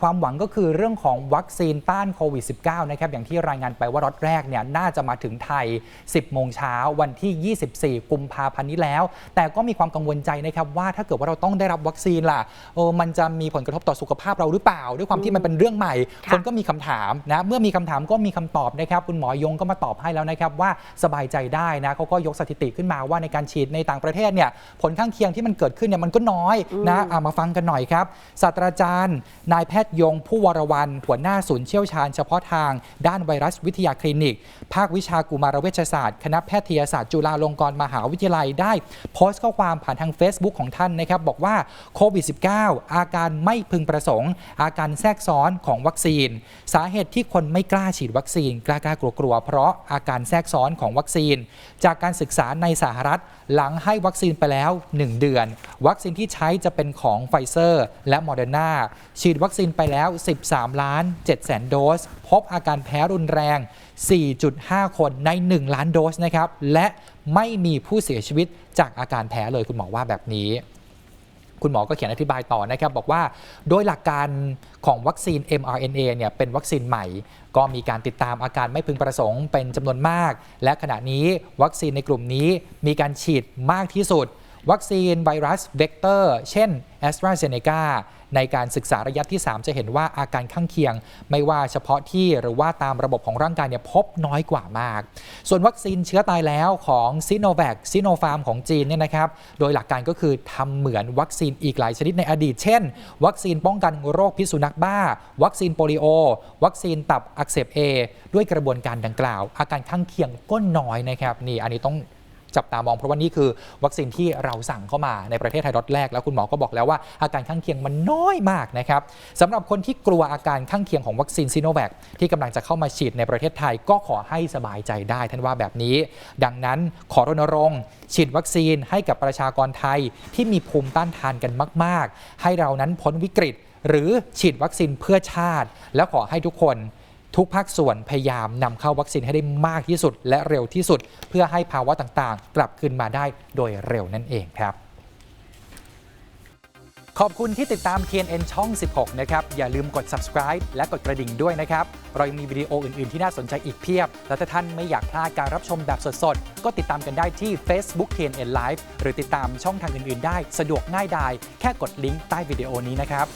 ความหวังก็คือเรื่องของวัคซีนต้านโควิด -19 นะครับอย่างที่รายงานไปว่ารถแรกเนี่ยน่าจะมาถึงไทย 10 โมงเช้าวันที่ 24 กุมภาพันธ์นี้แล้ว แต่ก็มีความกังวลใจนะครับว่าถ้าเกิดว่าเราต้องได้รับวัคซีนล่ะเออมันจะมีผลกระทบต่อสุขภาพเราหรือเปล่า ด้วยความที่มันเป็นเรื่องใหม่ค่ะคนก็มีคำถามนะเมื่อมีคำถามก็มีคำตอบนะครับคุณหมอยงก็มาตอบให้แล้วนะครับว่าสบายใจได้นะเขาก็ยกสถิติขึ้นมาว่าในการฉีดในต่างประเทศเนี่ยผลข้างเคียงที่มันเกิดขึ้นเนี่ยมันก็น้อยนะอะมาฟังกันหน่อยครับศาสตราจารย์นายแพททย์ยงผู้วรวันหัวหน้าศูนย์เชี่ยวชาญเฉพาะทาง ด้านไวรัสวิทยาคลินิก ภาควิชากุมารเวชศาสตร์ คณะแพทยศาสตร์จุฬาลงกรณ์มหาวิทยาลัยได้ โพสต์ข้อความผ่านทาง Facebook ของท่านนะครับบอกว่าโควิด -19 อาการไม่พึงประสงค์ อาการแทรกซ้อนของวัคซีน สาเหตุที่คนไม่กล้าฉีดวัคซีน กล้ากล้ากลัวกลัวๆเพราะอาการแทรกซ้อนของวัคซีน จากการศึกษาในสหรัฐหลังให้วัคซีนไปแล้ว 1 เดือน วัคซีนที่ใช้จะเป็นของไฟเซอร์ และโมเดอร์นาฉีดวัคซีนไปแล้ว 13 ล้าน7แสนโดส พบอาการแพ้รุนแรง 4.5 คนใน 1 ล้านโดสนะครับ และไม่มีผู้เสียชีวิตจากอาการแพ้เลยคุณหมอว่าแบบนี้คุณหมอก็เขียนอธิบายต่อนะครับ บอกว่าโดยหลักการของวัคซีน mRNA เนี่ยเป็นวัคซีนใหม่ ก็มีการติดตามอาการไม่พึงประสงค์เป็นจำนวนมาก และขณะนี้วัคซีนในกลุ่มนี้มีการฉีดมากที่สุด วัคซีนไวรัสเวกเตอร์ เช่น a s t r a z e ซ e c a ในการศึกษาระยะที่ 3 จะเห็นว่าอาการข้างเคียง ไม่ว่าเฉพาะที่หรือว่าตามระบบของร่างกายเนี่ยพบน้อยกว่ามาก ส่วนวัคซีนเชื้อตายแล้วของซีโนแวคซีโนฟาร์มของจีนเนี่ยนะครับ โดยหลักการก็คือทำเหมือนวัคซีนอีกหลายชนิดในอดีต เช่น วัคซีนป้องกันโรคพิษสุนัขบ้า วัคซีนโปลิโอ วัคซีนตับอักเสบ A ด้วยกระบวนการดังกล่าว อาการข้างเคียงก็น้อยนะครับนี่อันนี้ต้อง จับตามองเพราะว่านี่คือวัคซีนที่เราสั่งเข้ามาในประเทศไทยรถแรก แล้วคุณหมอก็บอกแล้วว่าอาการข้างเคียงมันน้อยมากนะครับสำหรับคนที่กลัวอาการข้างเคียงของวัคซีนซีโนแวคที่กำลังจะเข้ามาฉีดในประเทศไทยก็ขอให้สบายใจได้ท่านว่าแบบนี้ ดังนั้นขอรณรงค์ฉีดวัคซีนให้กับประชากรไทยที่มีภูมิต้านทานกันมาก ๆ ให้เรานั้นพ้นวิกฤต หรือฉีดวัคซีนเพื่อชาติ แล้วขอให้ทุกคน ทุกภาคส่วนพยายามนำเข้าวัคซีนให้ได้มากที่สุด และเร็วที่สุด เพื่อให้ภาวะต่างๆ กลับคืนมาได้โดยเร็วนั่นเองครับ ขอบคุณที่ติดตาม TNN ช่อง 16 นะครับ อย่าลืมกด subscribe และกดกระดิ่งด้วยนะครับ เรายังมีวิดีโออื่น ๆ ที่น่าสนใจอีกเพียบ และถ้าท่านไม่อยากพลาดการรับชมแบบสด ๆ ก็ติดตามกันได้ที่ Facebook TNN Live หรือติดตามช่องทางอื่น ๆ ได้สะดวกง่ายดายแค่กดลิงก์ใต้วิดีโอนี้นะครับ